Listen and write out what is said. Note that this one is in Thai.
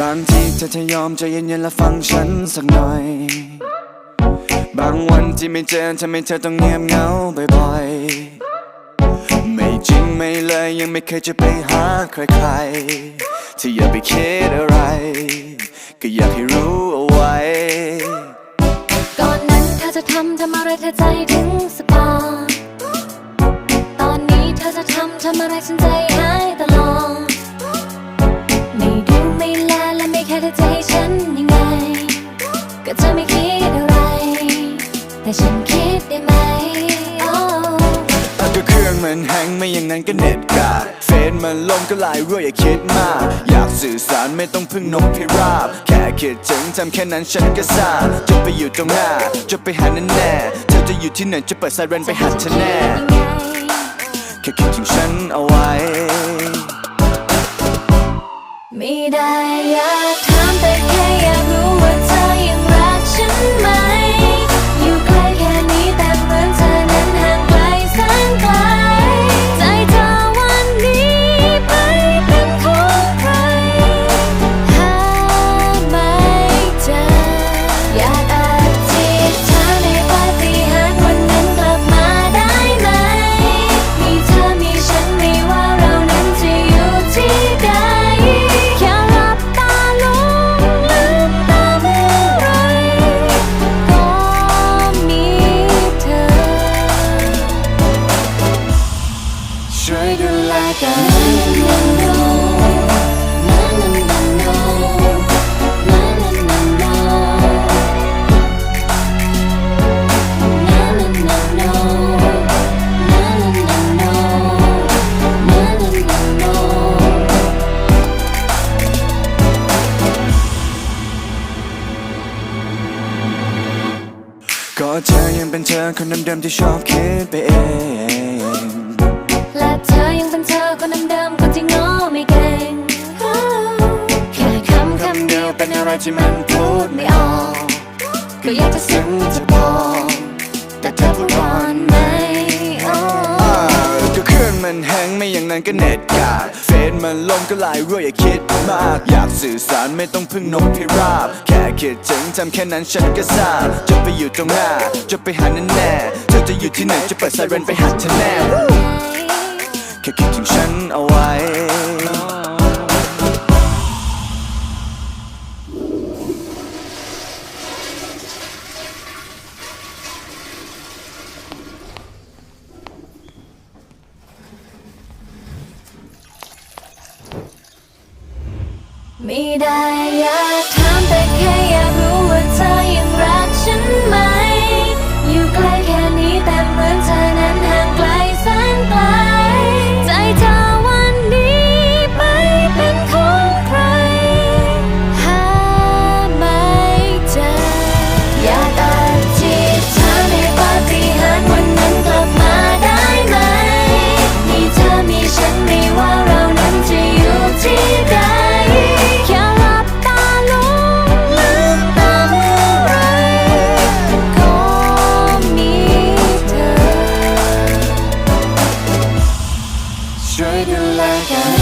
บางทีเธอจะยอมใจเย็นๆและฟังฉันสักหน่อย บางวันที่ไม่เจอทำให้เธอต้องเงียบเหงาบ่อยๆ ไม่จริงไม่เลยยังไม่เคยจะไปหาใครๆที่อย่าไปคิดอะไร ก็อยากให้รู้เอาไว้ ก่อนนั้นเธอจะทำทำอะไรเธอใจถึงสปาตอนนี้เธอจะทำทำอะไรฉันใจหายตลอด แต่ฉันคิดได้ไหมโอ้เอาก็เครื่องมันแฮงไม่อย่างนั้นก็เน็ตกาดเฟซมันลงก็ลายรั่วอย่าคิดมาก อยากสื่อสารไม่ต้องพึ่งนกพิราบ แค่คิดถึงทำแค่นั้นฉันก็ทราบจะไปอยู่ตรงหน้า จะไปหาแน่แน่ๆเธอจะอยู่ที่ไหนจะเปิดไซเรนไปหาเธอแน่ยังไงแค่คิดถึงฉันเอาไว้ ไม่ได้อยากถามแต่แค่ ก็เธอยังเป็นเธอคนเดิมๆที่ชอบคิดไปเอง พูดไม่ออก ก็อยากจะซึ้งจะบอก แต่เธอพูดก่อนไหมโอ้อ่าก็คืนมันแฮงไม่อย่างนั้นก็เน็ตกาดเฟซมันลงก็ลายรั่วอย่าคิดมาก อยากสื่อสารไม่ต้องพึ่งนกพิราบ แค่คิดถึงทำแค่นั้นฉันก็ทราบจะไปอยู่ตรงหน้า จะไปหาแน่แน่เธอจะอยู่ที่ไหนจะเปิดไซเรนไปหาเธอแน่แค่คิดถึงฉันเอาไว้ ไม่ไ like I